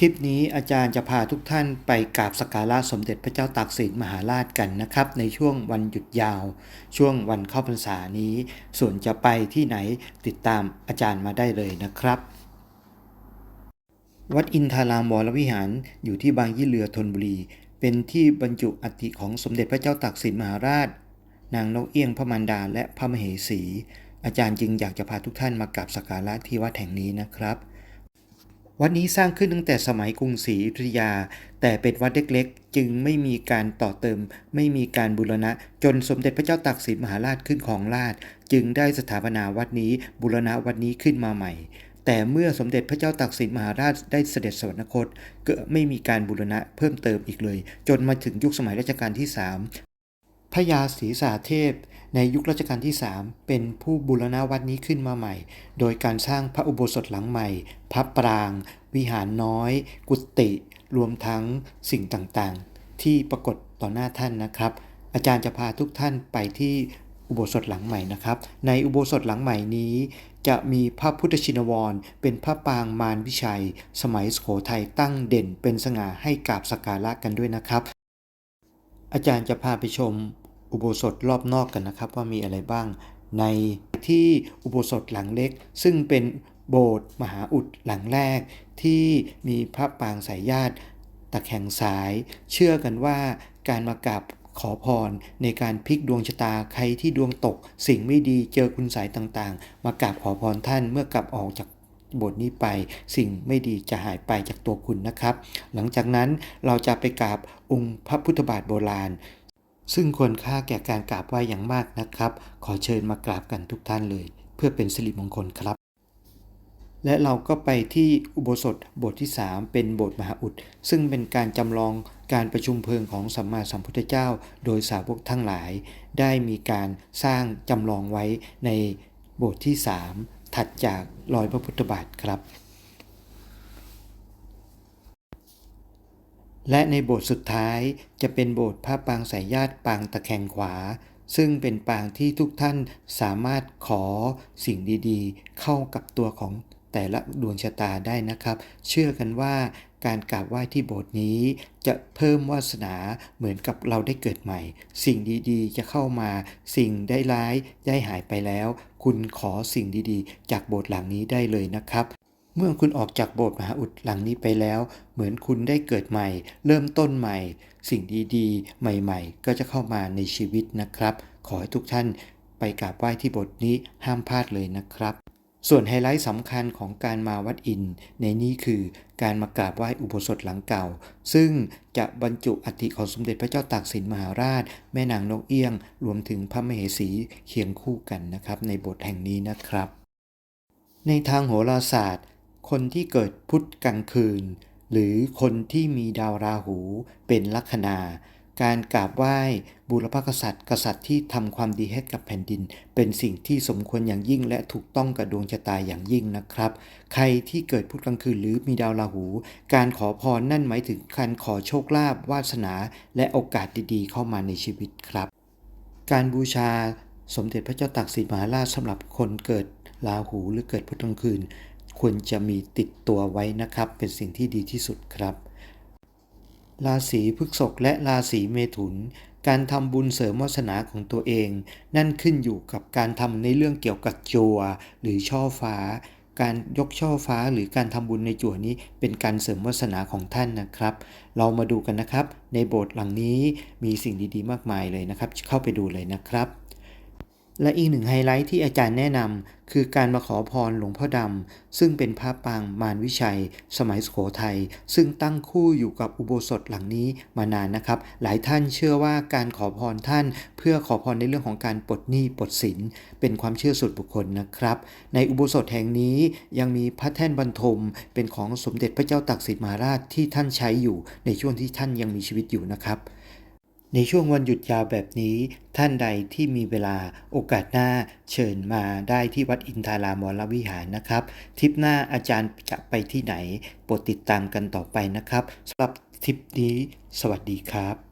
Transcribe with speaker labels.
Speaker 1: ทริปนี้อาจารย์จะพาทุกท่านไปกราบสักการะสมเด็จพระเจ้าตากสินมหาราชกันนะครับ ในช่วงวันหยุดยาว ช่วงวันเข้าพรรษานี้ ส่วนจะไปที่ไหนติดตามอาจารย์มาได้เลยนะครับ วัดอินทารามวรวิหารอยู่ที่บางยี่เรือธนบุรี เป็นที่บรรจุอัฐิของสมเด็จพระเจ้าตากสินมหาราช นางนกเอี้ยงพระมารดาและพระมเหสี อาจารย์จึงอยากจะพาทุกท่านมากราบสักการะที่วัดแห่งนี้นะครับ วัดนี้สร้างขึ้นตั้งแต่สมัยกรุงศรีอยุธยา แต่เป็นวัดเล็กๆ จึงไม่มีการต่อเติม ไม่มีการบูรณะ จนสมเด็จพระเจ้าตากสินมหาราชขึ้นของราช จึงได้สถาปนาวัดนี้บูรณะวัดนี้ขึ้นมาใหม่ แต่เมื่อสมเด็จพระเจ้าตากสินมหาราชได้เสด็จสวรรคตก็ไม่มีการบูรณะเพิ่มเติมอีกเลย จนมาถึงยุคสมัยรัชกาลที่ 3 พระยาศรีสาเทพ ในยุครัชกาลที่ 3 เป็นผู้บูรณะวัดนี้ขึ้นมาใหม่ โดยการสร้างพระอุโบสถหลังใหม่ พระปราง วิหารน้อย กุฏิรวมทั้งสิ่งต่างๆ ที่ปรากฏต่อหน้าท่านนะครับ อาจารย์จะพาทุกท่านไปที่อุโบสถหลังใหม่นะครับ ในอุโบสถหลังใหม่นี้ จะมีพระพุทธชินวร เป็นพระปางมารวิชัย สมัยสุโขทัยตั้งเด่นเป็นสง่าให้กราบสักการะกันด้วยนะครับ อาจารย์จะพาไปชมอุโบสถรอบนอกกันนะครับ ว่ามีอะไรบ้างในที่อุโบสถหลังเล็ก ซึ่งเป็นโบสถ์มหาอุดหลังแรก ที่มีพระปางสายญาติตะแคงซ้าย เชื่อกันว่าการมากราบขอพรในการพลิกดวงชะตาใครที่ดวงตก สิ่งไม่ดีเจอคุณสายต่างๆ มากราบขอพรท่านเมื่อกลับออกจาก บทนี้ไปสิ่งไม่ดีจะหายไปจากตัวคุณนะครับ หลังจากนั้นเราจะไปกราบองค์พระพุทธบาทโบราณ ซึ่งควรค่าแก่การกราบไหว้อย่างมากนะครับ ขอเชิญมากราบกันทุกท่านเลย เพื่อเป็นสิริมงคลครับ และเราก็ไปที่อุโบสถบสถ์ที่ 3 เป็นโบสถ์มหาอุด ซึ่งเป็นการจำลองการประชุมเพลิงของสัมมาสัมพุทธเจ้า โดยสาวกทั้งหลาย ได้มีการสร้างจำลองไว้ในโบสถ์ที่ 3 ถัดจากรอยพระพุทธบาทครับ และในโบสถ์สุดท้ายจะเป็นโบสถ์พระปางสายญาติปางตะแคงขวา ซึ่งเป็นปางที่ทุกท่านสามารถขอสิ่งดีๆ เข้ากับตัวของแต่ละดวงชะตาได้นะครับ เชื่อกันว่าการกราบไหว้ที่โบสถ์นี้ จะเพิ่มวาสนาเหมือนกับเราได้เกิดใหม่ สิ่งดีๆ จะเข้ามา สิ่งได้ร้ายได้หายไปแล้ว คุณขอสิ่งดีๆ จากโบสถ์หลังนี้ได้เลยนะครับ เมื่อคุณออกจากโบสถ์มหาอุดหลังนี้ไปแล้ว เหมือนคุณได้เกิดใหม่ เริ่มต้นใหม่ สิ่งดีๆ ใหม่ๆ ก็จะเข้ามาในชีวิตนะครับ ขอให้ทุกท่านไปกราบไหว้ที่โบสถ์นี้ห้ามพลาดเลยนะครับ ส่วนไฮไลท์สำคัญของการมาวัดอิน ในนี้คือการมากราบไหว้อุโบสถหลังเก่า ซึ่งจะบรรจุอัฐิของสมเด็จพระเจ้าตากสินมหาราช แม่นางนกเอี้ยง รวมถึงพระมเหสีเคียงคู่กันนะครับในบสถ์แห่งนี้นะครับ ในทางโหราศาสตร์ คนที่เกิดพุธกลางคืน หรือคนที่มีดาวราหูเป็นลัคนา การกราบไหว้บูรพกษัตริย์ กษัตริย์ที่ทำความดีให้กับแผ่นดิน เป็นสิ่งที่สมควรอย่างยิ่ง และถูกต้องกับดวงชะตาอย่างยิ่งนะครับ ใครที่เกิดพุธกลางคืนหรือมีดาวราหู การขอพรนั่นหมายถึงการขอโชคลาภวาสนา และโอกาสดีๆ เข้ามาในชีวิตครับ การบูชาสมเด็จพระเจ้าตากสินมหาราชสำหรับคนเกิดราหูหรือเกิดพุธกลางคืน ควรจะมีติดตัวไว้นะครับ เป็นสิ่งที่ดีที่สุดครับ ราศีพฤษภและราศีเมถุน การทำบุญเสริมวาสนาของตัวเอง นั่นขึ้นอยู่กับการทำในเรื่องเกี่ยวกับจัวหรือช่อฟ้า การยกช่อฟ้าหรือการทำบุญในจั่วนี้เป็นการเสริมวาสนาของท่านนะครับ เรามาดูกันนะครับ ในโบสถ์หลังนี้มีสิ่งดีๆ มากมายเลยนะครับ เข้าไปดูเลยนะครับ และอีกหนึ่งไฮไลท์ที่อาจารย์แนะนำคือการมาขอพรหลวงพ่อดำ ซึ่งเป็นพระปางมารวิชัย สมัยสุโขทัย ซึ่งตั้งคู่อยู่กับอุโบสถหลังนี้มานานนะครับ หลายท่านเชื่อว่าการขอพรท่าน เพื่อขอพรในเรื่องของการปลดหนี้ปลดสิน เป็นความเชื่อส่วนบุคคลนะครับ ในอุโบสถแห่งนี้ยังมีพระแท่นบรรทม เป็นของสมเด็จพระเจ้าตากสินมหาราชที่ท่านใช้อยู่ในช่วงที่ท่านยังมีชีวิตอยู่นะครับ ในช่วงวันหยุดยาวแบบนี้ ท่านใดที่มีเวลาโอกาสหน้าเชิญมาได้ที่วัดอินทารามรวิหารนะครับ ทริปหน้าอาจารย์จะไปที่ไหน โปรดติดตามกันต่อไปนะครับสำหรับทริปนี้ สวัสดีครับ